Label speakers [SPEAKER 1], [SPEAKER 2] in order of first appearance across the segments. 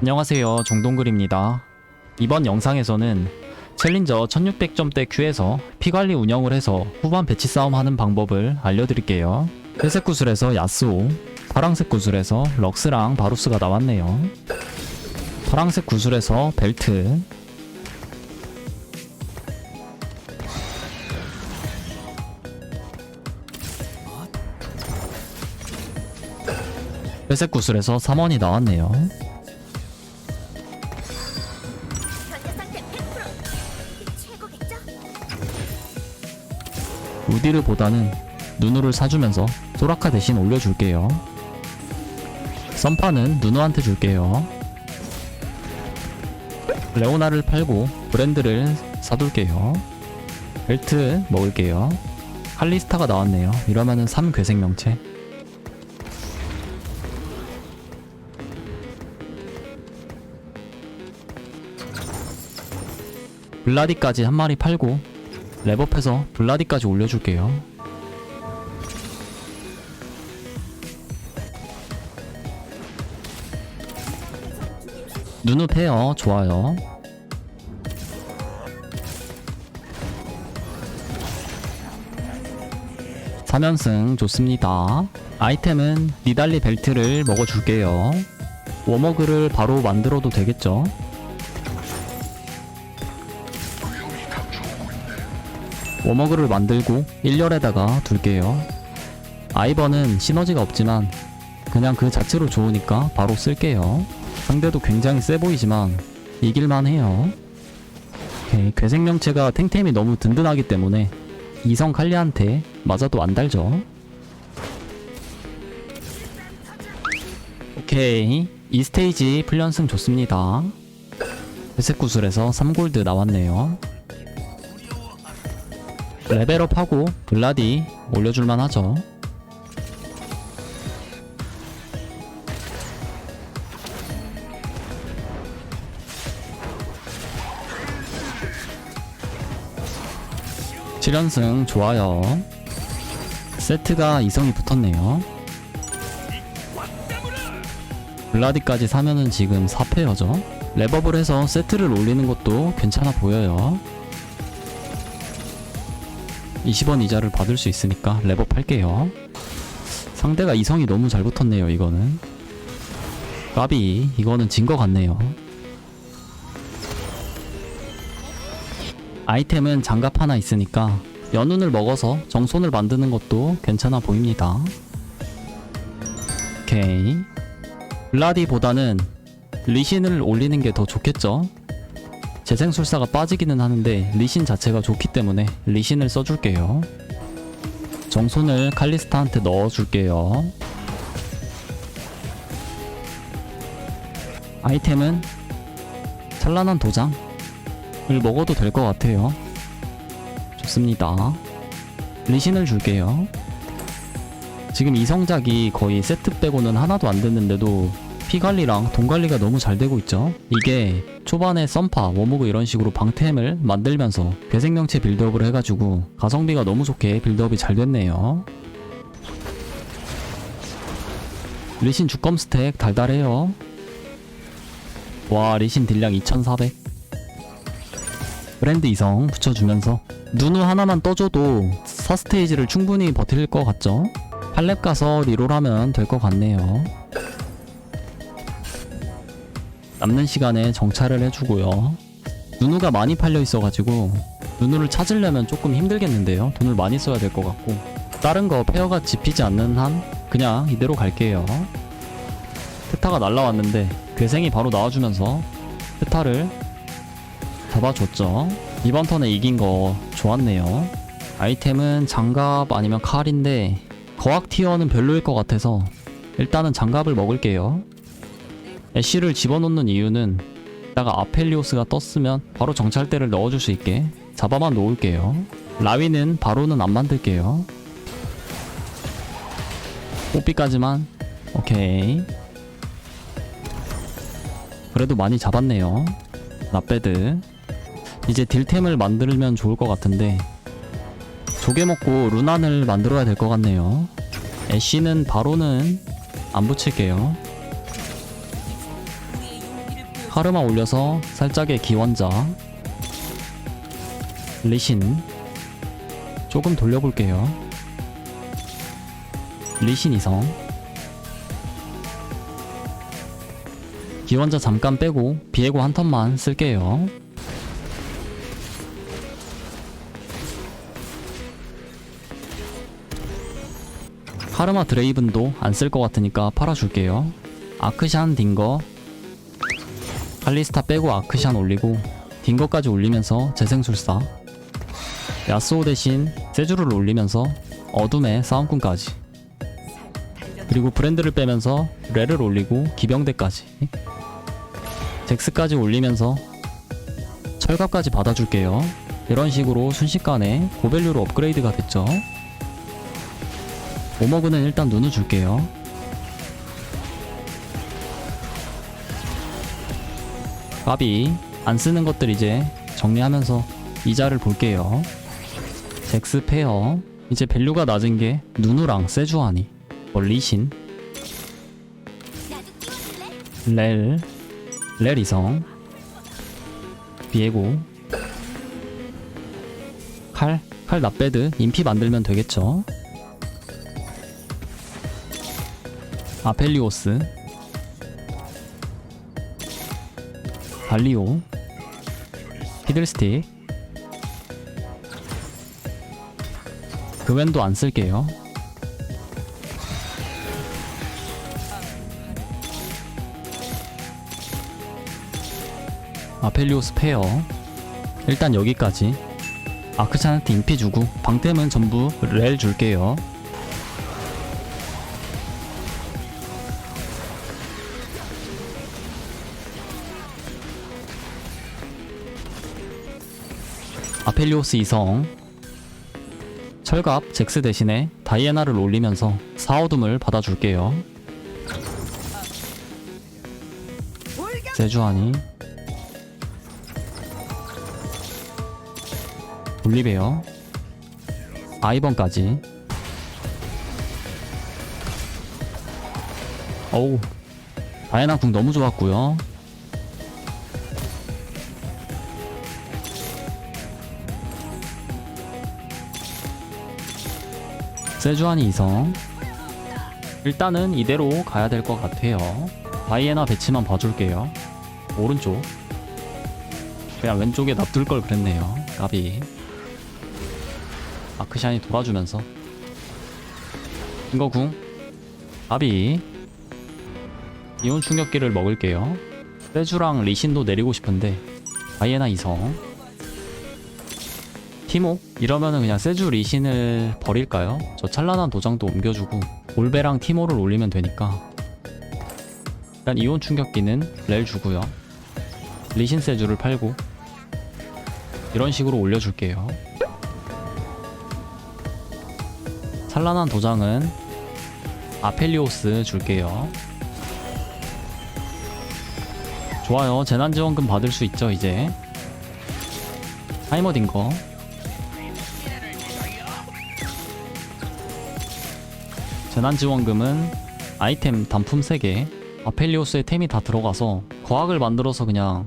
[SPEAKER 1] 안녕하세요. 정동글입니다. 이번 영상에서는 챌린저 1600점대 큐에서 피관리 운영을 해서 후반 배치 싸움 하는 방법을 알려드릴게요. 회색 구슬에서 야스오 파랑색 구슬에서 럭스랑 바루스가 나왔네요. 파랑색 구슬에서 벨트. 회색 구슬에서 3원이 나왔네요 우디르보다는 누누를 사주면서 소라카 대신 올려줄게요. 썬파는 누누한테 줄게요. 레오나를 팔고 브랜드를 사둘게요. 벨트 먹을게요. 칼리스타가 나왔네요. 이러면은 3괴생명체. 블라디까지 한 마리 팔고 랩업해서 블라디까지 올려줄게요. 페어 좋아요. 삼연승 좋습니다. 아이템은 니달리 벨트를 먹어줄게요. 워머그를 바로 만들어도 되겠죠? 워머그를 만들고 1열에다가 둘게요. 아이버는 시너지가 없지만 그냥 그 자체로 좋으니까 바로 쓸게요. 상대도 굉장히 세 보이지만 이길만 해요. 괴생명체가 탱템이 너무 든든하기 때문에 이성 칼리한테 맞아도 안 달죠. 오케이, 이 스테이지 풀연승 좋습니다. 회색 구슬에서 3골드 나왔네요. 레벨업하고 블라디 올려줄만 하죠. 칠연승 좋아요. 세트가 이성이 붙었네요. 블라디까지 사면은 지금 4패여죠. 랩업을 해서 세트를 올리는 것도 괜찮아 보여요. 20원 이자를 받을 수 있으니까 랩업 할게요. 상대가 이성이 너무 잘 붙었네요, 이거는. 까비, 이거는 진 것 같네요. 아이템은 장갑 하나 있으니까 연운을 먹어서 정손을 만드는 것도 괜찮아 보입니다. 오케이. 블라디보다는 리신을 올리는 게 더 좋겠죠? 재생술사가 빠지기는 하는데 리신 자체가 좋기 때문에 리신을 써줄게요. 정손을 칼리스타한테 넣어줄게요. 아이템은 찬란한 도장을 먹어도 될 것 같아요. 좋습니다. 리신을 줄게요. 지금 이성작이 거의 세트 빼고는 하나도 안 됐는데도 피 관리랑 돈 관리가 너무 잘 되고 있죠. 이게 초반에 썬파, 워모그 이런 식으로 방템을 만들면서 괴생명체 빌드업을 해가지고 가성비가 너무 좋게 빌드업이 잘 됐네요. 리신 주검 스택 달달해요. 와 리신 딜량 2400 브랜드 이성 붙여주면서 누누 하나만 떠줘도 4스테이지를 충분히 버틸 것 같죠? 8렙 가서 리롤하면 될 것 같네요. 남는 시간에 정찰을 해주고요. 누누가 많이 팔려 있어가지고 누누를 찾으려면 조금 힘들겠는데요. 돈을 많이 써야 될 것 같고 다른 거 페어가 집히지 않는 한 그냥 이대로 갈게요. 테타가 날라왔는데 괴생이 바로 나와주면서 테타를 잡아줬죠. 이번 턴에 이긴 거 좋았네요. 아이템은 장갑 아니면 칼인데 거학 티어는 별로일 것 같아서 일단은 장갑을 먹을게요. 애쉬를 집어넣는 이유는 이따가 아펠리오스가 떴으면 바로 정찰대를 넣어줄 수 있게 잡아만 놓을게요. 라위는 바로는 안 만들게요. 뽀삐까지만 오케이. 그래도 많이 잡았네요. 나배드. 이제 딜템을 만들면 좋을 것 같은데 조개 먹고 루난을 만들어야 될 것 같네요. 애쉬는 바로는 안 붙일게요. 카르마 올려서 살짝의 기원자. 리신. 조금 돌려볼게요. 리신 이성. 기원자 잠깐 빼고 비에고 한 턴만 쓸게요. 카르마 드레이븐도 안 쓸 것 같으니까 팔아줄게요. 아크샨 딩거 칼리스타 빼고 아크샨 올리고 딩거까지 올리면서 재생술사 야스오 대신 세주를 올리면서 어둠의 싸움꾼까지 그리고 브랜드를 빼면서 레를 올리고 기병대까지 잭스까지 올리면서 철갑까지 받아줄게요. 이런 식으로 순식간에 고밸류로 업그레이드가 됐죠. 오머그는 일단 눈을 줄게요 까비 안 쓰는 것들 이제 정리하면서 이자를 볼게요. 잭스 페어. 이제 밸류가 낮은 게 누누랑 세주아니. 뭐 리신? 렐, 렐 이성, 비에고, 칼, 칼 납배드, 인피 만들면 되겠죠. 아펠리오스, 발리오, 피들스틱, 그웬도 안 쓸게요. 아펠리오스 페어. 일단 여기까지. 아크찬한테 인피 주고 방템은 전부 렐 줄게요 아펠리오스 이성. 철갑 잭스 대신에 다이애나를 올리면서 사오둠을 받아줄게요. 세주아니. 올리베어 아이번까지. 어우. 다이애나 궁 너무 좋았고요 세주안이 이성. 일단은 이대로 가야 될 것 같아요. 다이애나 배치만 봐줄게요. 오른쪽. 그냥 왼쪽에 놔둘 걸 그랬네요. 까비. 아크샨이 돌아주면서. 이거 궁. 까비. 이온 충격기를 먹을게요. 세주랑 리신도 내리고 싶은데 아이에나 이성 티모 이러면은 그냥 세주 리신을 버릴까요? 저 찬란한 도장도 옮겨주고 올베랑 티모를 올리면 되니까. 일단 이온 충격기는 렐 주고요. 리신 세주를 팔고 이런 식으로 올려줄게요. 찬란한 도장은 아펠리오스 줄게요. 좋아요. 재난지원금 받을 수 있죠 이제. 타이머 딘 거 재난지원금은 아이템 단품 3개 아펠리오스의 템이 다 들어가서 거학을 만들어서 그냥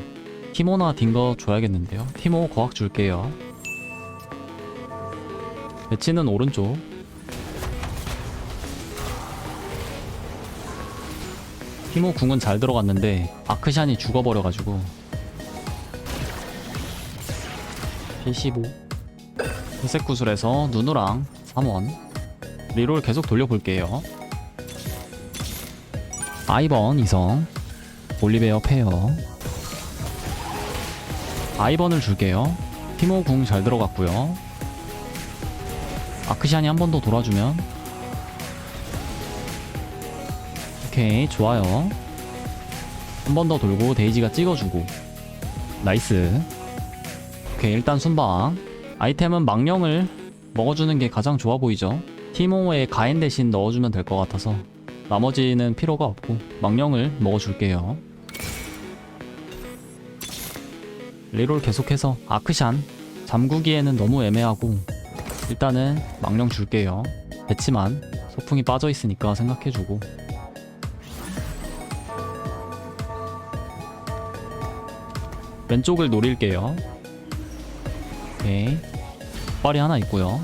[SPEAKER 1] 티모나 딩거 줘야겠는데요. 티모 거학 줄게요. 배치는 오른쪽. 티모 궁은 잘 들어갔는데 아크샨이 죽어버려가지고. P15 회색 구슬에서 누누랑 3원 리롤 계속 돌려볼게요. 아이번 이성 올리베어 페어. 아이번을 줄게요. 티모 궁 잘 들어갔고요. 아크샨이 한 번 더 돌아주면. 오케이 좋아요. 한 번 더 돌고 데이지가 찍어주고. 나이스. 오케이 일단 순방. 아이템은 망령을 먹어주는 게 가장 좋아 보이죠 티모에 가엔 대신 넣어주면 될 것 같아서 나머지는 필요가 없고 망령을 먹어줄게요 리롤 계속해서 아크샨 잠그기에는 너무 애매하고 일단은 망령 줄게요 배치만 소풍이 빠져있으니까 생각해주고 왼쪽을 노릴게요. 오케이. 빨이 하나 있고요.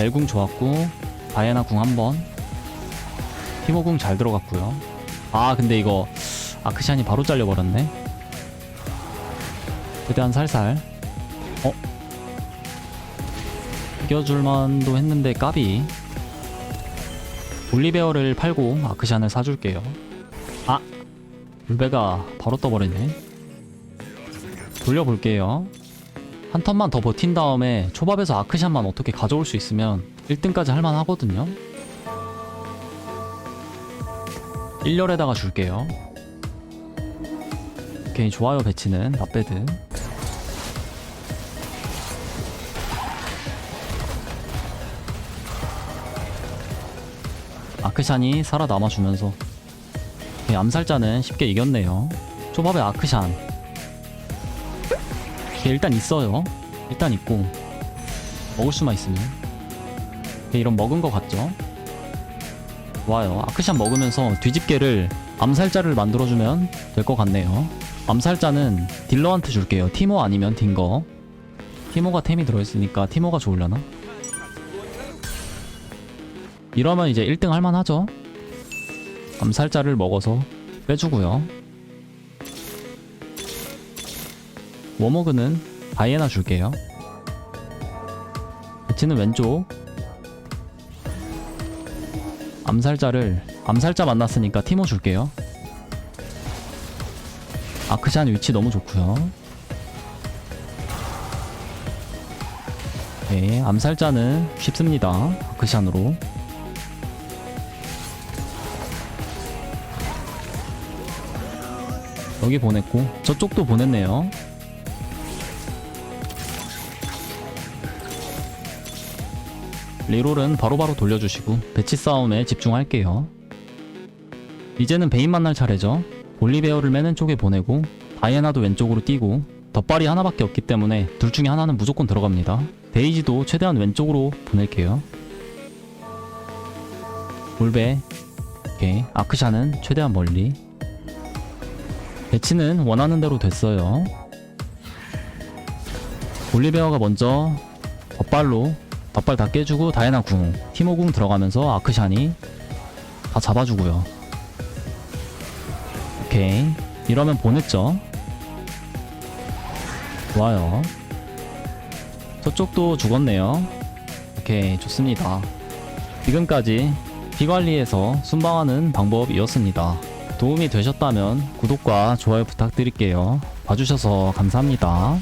[SPEAKER 1] 멜궁 좋았고 다이애나 궁 한번. 티모 궁 잘 들어갔고요. 아 근데 이거 아크샨이 바로 잘려버렸네. 최대한 살살. 어? 이겨줄만도 했는데 까비. 올리베어를 팔고 아크샨을 사줄게요. 아! 울베가 바로 떠버리네. 돌려볼게요. 한 턴만 더 버틴 다음에 초밥에서 아크샷만 어떻게 가져올 수 있으면 1등까지 할만하거든요. 1열에다가 줄게요. 오케이 좋아요 배치는 나배드 아크샨이 살아남아주면서 암살자는 쉽게 이겼네요. 초밥에 아크샨 오케이, 일단 있어요. 일단 있고 먹을 수만 있으면 오케이, 이런 먹은 거 같죠? 좋아요. 아크샷 먹으면서 뒤집개를 암살자를 만들어주면 될 것 같네요. 암살자는 딜러한테 줄게요. 티모 아니면 딩거. 티모가 템이 들어있으니까 티모가 좋으려나? 이러면 이제 1등 할만하죠? 암살자를 먹어서 빼주고요. 워머그는 다이애나 줄게요. 배치는 왼쪽. 암살자를 암살자 만났으니까 티모 줄게요. 아크샨 위치 너무 좋고요. 네, 암살자는 쉽습니다. 아크샨으로. 여기 보냈고 저쪽도 보냈네요. 리롤은 바로바로 돌려주시고 배치 싸움에 집중할게요. 이제는 베인 만날 차례죠. 올리베어를 매는 쪽에 보내고 다이애나도 왼쪽으로 뛰고 덧발이 하나밖에 없기 때문에 둘 중에 하나는 무조건 들어갑니다. 데이지도 최대한 왼쪽으로 보낼게요. 볼베 오케이 아크샤는 최대한 멀리 배치는 원하는 대로 됐어요. 올리베어가 먼저 덧발로 덧발 다 깨주고 다이애나 궁, 티모 궁 들어가면서 아크샨이 다 잡아주고요. 오케이. 이러면 보냈죠. 좋아요. 저쪽도 죽었네요. 오케이, 좋습니다. 지금까지 피관리에서 순방하는 방법이었습니다. 도움이 되셨다면 구독과 좋아요 부탁드릴게요. 봐주셔서 감사합니다.